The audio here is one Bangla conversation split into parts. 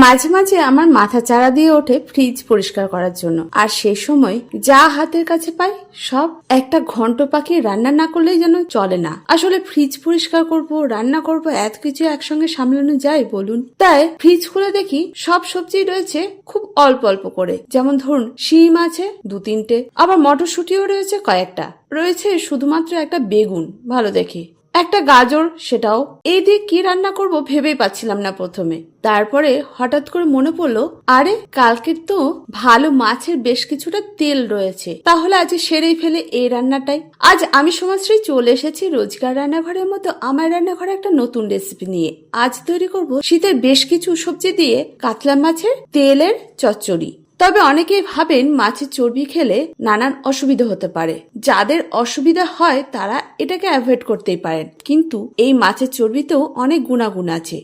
মাঝে মাঝে আমার মাথা চারা দিয়ে ওঠে ফ্রিজ পরিষ্কার করার জন্য। আর সেই সময় যা হাতের কাছে পাই, সব একটা ঘন্ট পাখি রান্না না করলেই যেন চলে না। আসলে ফ্রিজ পরিষ্কার করব, রান্না করব, এত কিছু একসঙ্গে সামলানো যায় বলুন? তাই ফ্রিজ খুলে দেখি সব সবজি রয়েছে খুব অল্প অল্প করে। যেমন ধরুন, শিম আছে দু তিনটে, আবার মটরশুটিও রয়েছে কয়েকটা। রয়েছে শুধুমাত্র একটা বেগুন, ভালো দেখি। একটা গাজর, সেটাও। এই দিয়ে কি রান্না করব ভেবেই পাচ্ছিলাম না প্রথমে। তারপরে হঠাৎ করে মনে পড়ল, আরে, কালকের তো ভালো মাছের বেশ কিছুটা তেল রয়েছে। তাহলে আজ সেরেই ফেলে এই রান্নাটাই। আজ আমি সমাজশ্রী চলে এসেছি রোজকার রান্নাঘরের মতো আমার রান্নাঘরে একটা নতুন রেসিপি নিয়ে। আজ তৈরি করব শীতের বেশ কিছু সবজি দিয়ে কাতলা মাছের তেলের চচ্চড়ি। তবে অনেকেই ভাবেন মাছের চর্বি খেলে নানান অসুবিধা হতে পারে। যাদের অসুবিধা হয়, তারা এটাকে অ্যাভয়েড করতেই পারেন। কিন্তু এই মাছের চর্বিতেও অনেক গুণাগুণ আছে।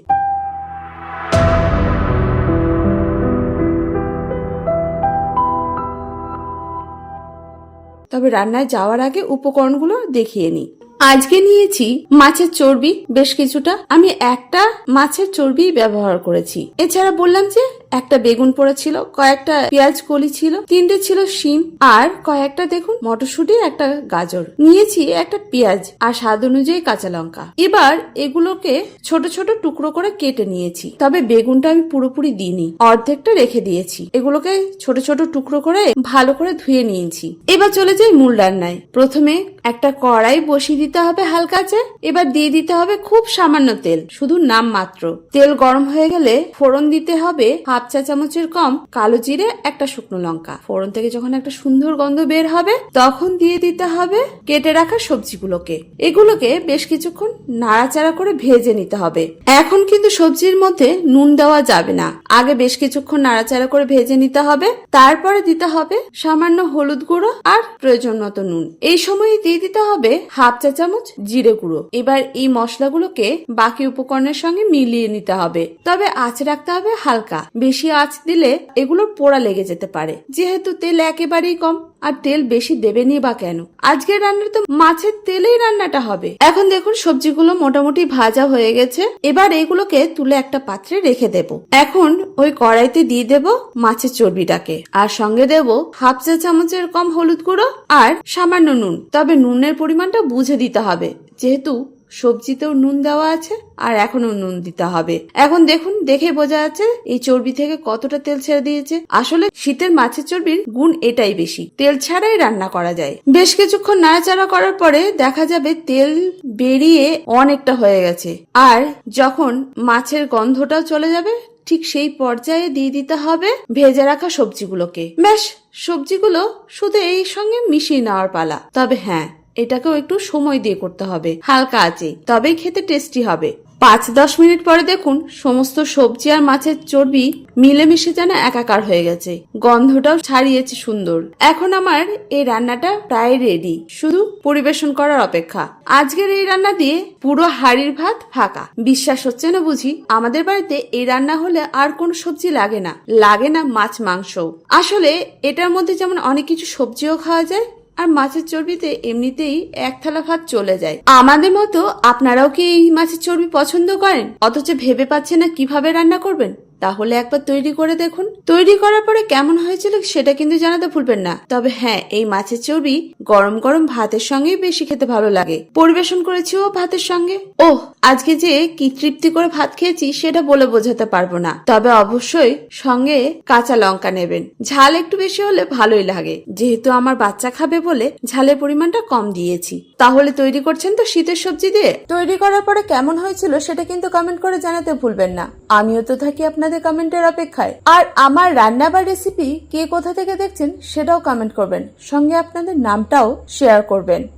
তবে রান্নায় যাওয়ার আগে উপকরণগুলো দেখিয়ে নিই। আজকে নিয়েছি মাছের চর্বি, বেশ কিছুটা। আমি একটা মাছের চর্বি ব্যবহার করেছি। এছাড়া বললাম যে, একটা বেগুন পোড়া পড়েছিল কয়েকটা পেঁয়াজ কলি ছিল, তিনটে ছিল শিম, আর কয়েকটা দেখুন, মটরশুঁটি, একটা গাজর। নিয়েছি একটা পেঁয়াজ আর স্বাদ অনুযায়ী কাঁচা লঙ্কা। এবার এগুলোকে ছোট ছোট টুকরো করে কেটে নিয়েছি। তবে বেগুনটা আমি পুরোপুরি দিইনি, অর্ধেকটা রেখে দিয়েছি। এগুলোকে ছোট ছোট টুকরো করে ভালো করে ধুয়ে নিয়েছি। এবার চলে যাই মূল রান্নায়। প্রথমে একটা কড়াই বসিয়ে দিতে হবে হালকা আছে এবার দিয়ে দিতে হবে খুব সামান্য তেল, শুধু নাম মাত্র। তেল গরম হয়ে গেলে ফোড়ন দিতে হবে হাফ চা চামচের কম কালো জিরে, একটা শুকনো লঙ্কা। ফোড়ন থেকে যখন একটা সুন্দর গন্ধ বের হবে, তখন দিয়ে দিতে হবে কেটে রাখা সবজিগুলোকে। এগুলোকে বেশ কিছুক্ষণ নাড়াচাড়া করে ভেজে নিতে হবে। এখন কিন্তু সবজির মধ্যে নুন দেওয়া যাবে না। আগে বেশ কিছুক্ষণ নাড়াচাড়া করে ভেজে নিতে হবে, তারপরে দিতে হবে সামান্য হলুদ গুঁড়ো আর প্রয়োজন মতো নুন। এই সময় দিয়ে দিতে হবে হাফ চা চামচ জিরে গুঁড়ো। এবার এই মশলাগুলোকে বাকি উপকরণের সঙ্গে মিলিয়ে নিতে হবে। তবে আঁচ রাখতে হবে হালকা। বেশি আঁচ দিলে এগুলো পোড়া লেগে যেতে পারে। যেহেতু তেল একেবারেই কম আর তেল বেশি দেবেনি বা কেন? আজকের রান্নাটা তো মাছের তেলেই রান্নাটা হবে। এখন দেখুন, সবজিগুলো মোটামুটি ভাজা হয়ে গেছে। এবার এগুলোকে তুলে একটা পাত্রে রেখে দেব। এখন ওই কড়াইতে দিয়ে দেব মাছের চর্বিটাকে। আর সঙ্গে দেব হাফ চা চামচের কম হলুদ গুঁড়ো আর সামান্য নুন। তবে নুনের পরিমাণটা বুঝে দিতে হবে। যেহেতু সবজিতেও নুন দেওয়া আছে আর এখনও নুন দিতে হবে। এখন দেখুন দেখে বোঝা যাচ্ছে এই চর্বি থেকে কতটা তেল ছেড়ে দিয়েছে। আসলে শীতের মাছের চর্বির গুণ এটাই বেশি। তেল ছাড়াই রান্না করা যায়। বেশ কিছুক্ষণ নাড়াচাড়া করার পরে দেখা যাবে তেল বেরিয়ে অনেকটা হয়ে গেছে। আর যখন মাছের গন্ধটাও চলে যাবে, ঠিক সেই পর্যায়ে দিয়ে দিতে হবে ভেজে রাখা সবজিগুলোকে। ব্যাস, সবজিগুলো শুধু এই সঙ্গে মিশিয়ে নেওয়ার পালা। তবে হ্যাঁ এটাকেও একটু সময় দিয়ে করতে হবে। হালকা আছে তবেই খেতে টেস্টি হবে। পাঁচ দশ মিনিট পরে দেখুন, সমস্ত সবজি আর মাছের চর্বি মিলেমিশে যেন একাকার হয়ে গেছে। গন্ধটাও ছাড়িয়েছে সুন্দর। এখন আমার এই রান্নাটা প্রায় রেডি শুধু পরিবেশন করার অপেক্ষা। আজকের এই রান্না দিয়ে পুরো হাড়ির ভাত ফাঁকা। বিশ্বাস হচ্ছে না বুঝি? আমাদের বাড়িতে এই রান্না হলে আর কোন সবজি লাগে না। লাগে না মাছ মাংস আসলে এটার মধ্যে যেমন অনেক কিছু সবজিও খাওয়া যায় আর মাছের চর্বিতে এমনিতেই এক থালা ভাত চলে যায়। আমাদের মতো আপনারাও কি এই মাছের চর্বি পছন্দ করেন? অথচ ভেবে পাচ্ছে না কীভাবে রান্না করবেন? তাহলে একবার তৈরি করে দেখুন। তৈরি করার পরে কেমন হয়েছিল সেটা কিন্তু জানাতে ভুলবেন না। তবে হ্যাঁ এই মাছের চর্বি গরম গরম ভাতের সঙ্গেই বেশি খেতে ভালো লাগে। পরিবেশন করেছি ও ভাতের সঙ্গে। ওহ, আজকে যে কি তৃপ্তি করে ভাত খেয়েছি সেটা বলে বোঝাতে পারব না। তবে অবশ্যই সঙ্গে কাঁচা লঙ্কা নেবেন। ঝাল একটু বেশি হলে ভালোই লাগে। যেহেতু আমার বাচ্চা খাবে বলে ঝালের পরিমাণটা কম দিয়েছি। তাহলে তৈরি করছেন তো শীতের সবজি দিয়ে? তৈরি করার পরে কেমন হয়েছিল সেটা কিন্তু কমেন্ট করে জানাতে ভুলবেন না। আমিও তো থাকি আপনাদের কমেন্টের অপেক্ষায়। আর আমার রান্না বা রেসিপি কে কোথা থেকে দেখছেন সেটাও কমেন্ট করবেন। সঙ্গে আপনাদের নামটাও শেয়ার করবেন।